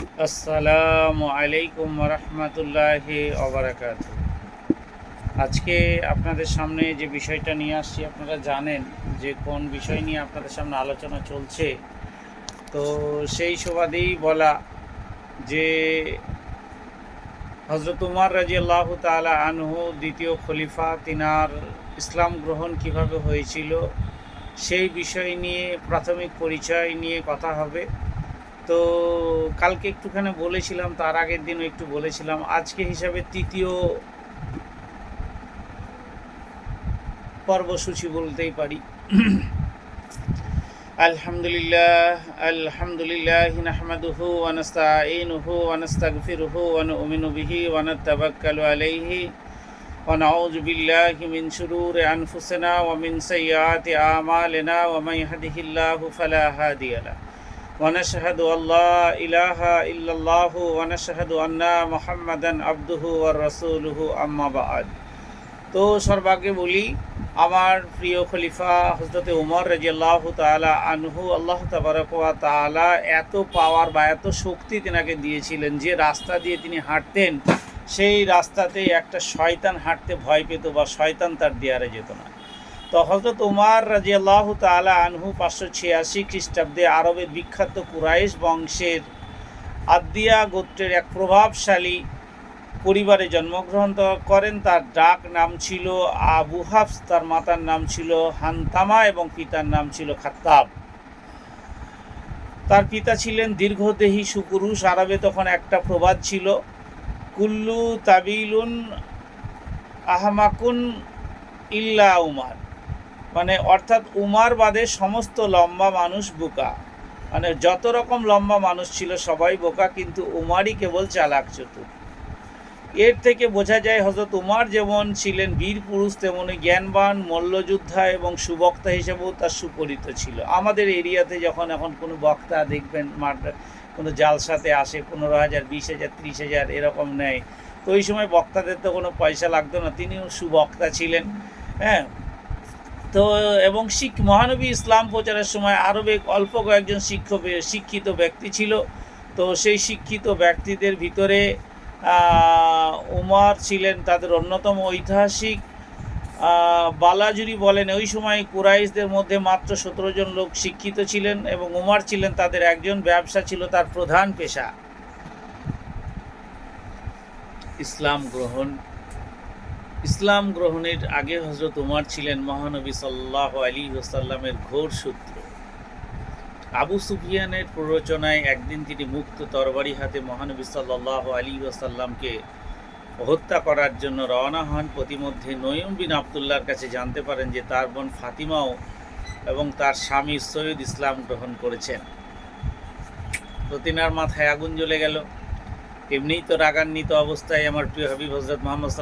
আসসালামু আলাইকুম রহমতুল্লাহ অবরাকাত আজকে আপনাদের সামনে যে বিষয়টা নিয়ে আসছি, আপনারা জানেন যে কোন বিষয় নিয়ে আপনাদের সামনে আলোচনা চলছে। তো সেই সুবাদেই বলা যে হজরত উমার রাজি আল্লাহ তালা আনহু, দ্বিতীয় খলিফা, তিনার ইসলাম গ্রহণ কীভাবে হয়েছিল, সেই বিষয় নিয়ে প্রাথমিক পরিচয় নিয়ে কথা হবে। তো কালকে একটুখানি বলেছিলাম, তার আগের দিনও একটু বলেছিলাম। আজকে হিসাবে তৃতীয় পর্বসূচি বলতেই পারি। আলহামদুলিল্লাহ আলহামদুলিল্লাহ আলাইহি ونشهد أن لا إله إلا الله ونشهد أن محمدا عبده ورسوله أما بعد তো সর্বাগে বলি আমার প্রিয় খলিফা হজরতে উমর রাজিয়াল্লাহ তালা আনহু আল্লাহ তাবারকা তালা এত পাওয়ার বা এত শক্তি তেনাকে দিয়েছিলেন যে রাস্তা দিয়ে তিনি হাঁটতেন সেই রাস্তাতে একটা শয়তান হাঁটতে ভয় পেত বা শয়তান তার দেয়ারে যেত না তো হজরত উমার রাজি আল্লাহ তালা আনহু পাঁচশো ছিয়াশি খ্রিস্টাব্দে আরবের বিখ্যাত কুরাইশ বংশের আদিয়া গোত্রের এক প্রভাবশালী পরিবারে জন্মগ্রহণ করেন। তার ডাক নাম ছিল আবু হাফস, তার মাতার নাম ছিল হান্তামা এবং পিতার নাম ছিল খাত্তাব। তার পিতা ছিলেন দীর্ঘদেহী সুপুরুষ। আরবে তখন একটা প্রবাদ ছিল, কুল্লু তাবিলুন আহমাকুন ইল্লা উমার। মানে অর্থাৎ উমার বাদে সমস্ত লম্বা মানুষ বোকা। মানে যত রকম লম্বা মানুষ ছিল সবাই বোকা, কিন্তু উমারই কেবল চালাক চতুর। এর থেকে বোঝা যায় হজরত উমার যেমন ছিলেন বীর পুরুষ, তেমনি জ্ঞানবান, মল্লযোদ্ধা এবং সুবক্তা হিসেবেও তার সুপরিচিত ছিল। আমাদের এরিয়াতে যখন এখন কোনো বক্তা দেখবেন কোনো জালসাতে আসে, পনেরো হাজার, বিশ হাজার, ত্রিশ হাজার এরকম নেয়, তো ওই সময় বক্তাদের তো কোনো পয়সা লাগতো না। তিনিও সুবক্তা ছিলেন হ্যাঁ? তো, এবং শিখ, মহানবী ইসলাম প্রচারের সময় আরবে অল্প কয়েকজন শিক্ষক, শিক্ষিত ব্যক্তি ছিল। তো সেই শিক্ষিত ব্যক্তিদের ভিতরে উমার ছিলেন তাদের অন্যতম ঐতিহাসিক। বালাজুরি বলেন, ওই সময় কুরাইশদের মধ্যে মাত্র সতেরো জন লোক শিক্ষিত ছিলেন এবং উমার ছিলেন তাদের একজন ব্যবসা ছিল তার প্রধান পেশা। ইসলাম গ্রহণ ইসলাম গ্রহণের আগে হজরত উমার ছিলেন মহানবী সাল্লাহ আলী ওসাল্লামের ঘোর সূত্র আবু সুফিয়ানের প্ররোচনায় একদিন তিনি মুক্ত তরবারি হাতে মহানবী সাল্লাহ আলী ওসাল্লামকে হত্যা করার জন্য রওনা হন। প্রতিমধ্যে নয়ম বিন আবদুল্লাহর কাছে জানতে পারেন যে তার বোন ফাতিমাও এবং তার স্বামী সৈয়দ ইসলাম গ্রহণ করেছেন। তো মাথায় আগুন জ্বলে গেল। এমনিই তো রাগান্বিত অবস্থায় আমার প্রিয় হাবিব হজরত মোহাম্মদ